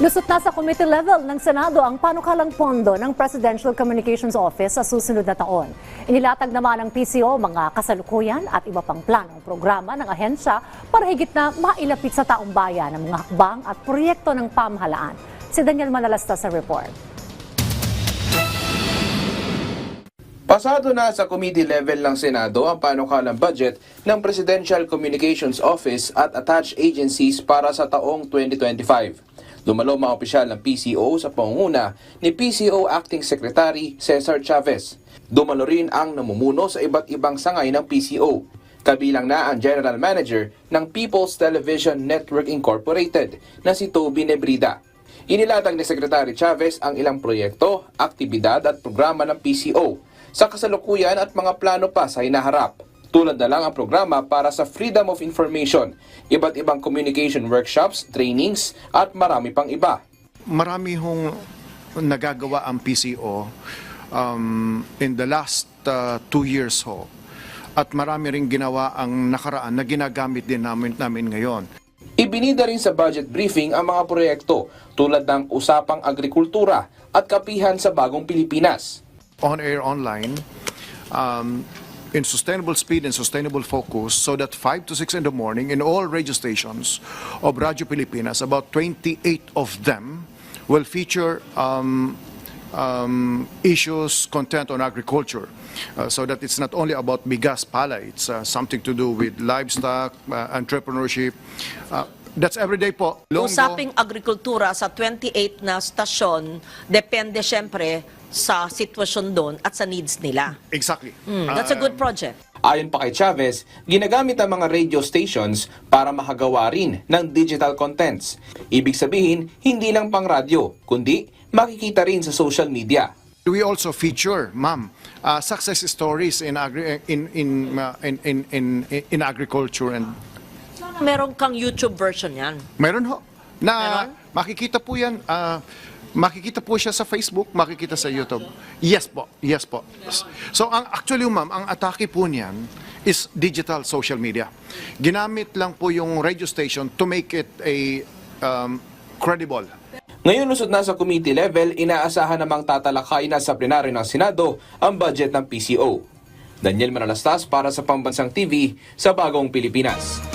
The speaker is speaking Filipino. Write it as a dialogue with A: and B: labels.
A: Lusot na sa committee level ng Senado ang panukalang pondo ng Presidential Communications Office sa susunod na taon. Inilatag naman ng PCO mga kasalukuyan at iba pang planong programa ng ahensya para higit na mailapit sa taong bayan ang mga hakbang at proyekto ng pamahalaan. Si Daniel Manalasta sa report.
B: Pasado na sa committee level ng Senado ang panukalang budget ng Presidential Communications Office at attached agencies para sa taong 2025. Dumalo mga opisyal ng PCO sa pangunguna ni PCO Acting Secretary Cesar Chavez. Dumalo rin ang namumuno sa iba't ibang sangay ng PCO. Kabilang na ang General Manager ng People's Television Network Incorporated na si Toby Nebrida. Inilatag ni Secretary Chavez ang ilang proyekto, aktibidad at programa ng PCO sa kasalukuyan at mga plano pa sa hinaharap. Tulad na lang ang programa para sa Freedom of Information, iba't ibang communication workshops, trainings at marami pang iba.
C: marami hong nagagawa ang PCO um, in the last uh, two years ho. At marami ring ginawa ang nakaraan na ginagamit din namin, namin ngayon.
B: Ibinida rin sa budget briefing ang mga proyekto tulad ng usapang agrikultura at kapihan sa bagong Pilipinas.
C: On-air online, um, in sustainable speed and sustainable focus so that 5 to 6 in the morning in all radio stations of Radio Pilipinas, about 28 of them will feature um, um, issues, content on agriculture. Uh, so that it's not only about bigas pala, it's uh, something to do with livestock, uh, entrepreneurship. That's everyday po. Longgo-
D: Usaping agrikultura sa 28 na stasyon, depende syempre sa sitwasyon doon at sa needs nila.
C: Exactly.
D: Hmm, that's a good project.
B: Ayon pa kay Chavez, ginagamit ang mga radio stations para makagawa rin ng digital contents. Ibig sabihin, hindi lang pang radyo, kundi makikita rin sa social media.
C: We also feature, ma'am, uh, success stories in agri- in in, uh, in, in in in agriculture and
D: Meron kang YouTube version yan.
C: meron ho na
D: Meron?
C: makikita po 'yan uh, makikita po siya sa Facebook, makikita sa YouTube. Yes po, yes po. So ang actually ma'am, ang atake po niyan is digital social media. Ginamit lang po yung radio station to make it a um, credible.
B: Ngayon lusot na sa committee level, inaasahan namang tatalakay na sa plenaryo ng Senado ang budget ng PCO. Daniel Manalastas para sa Pambansang TV sa Bagong Pilipinas.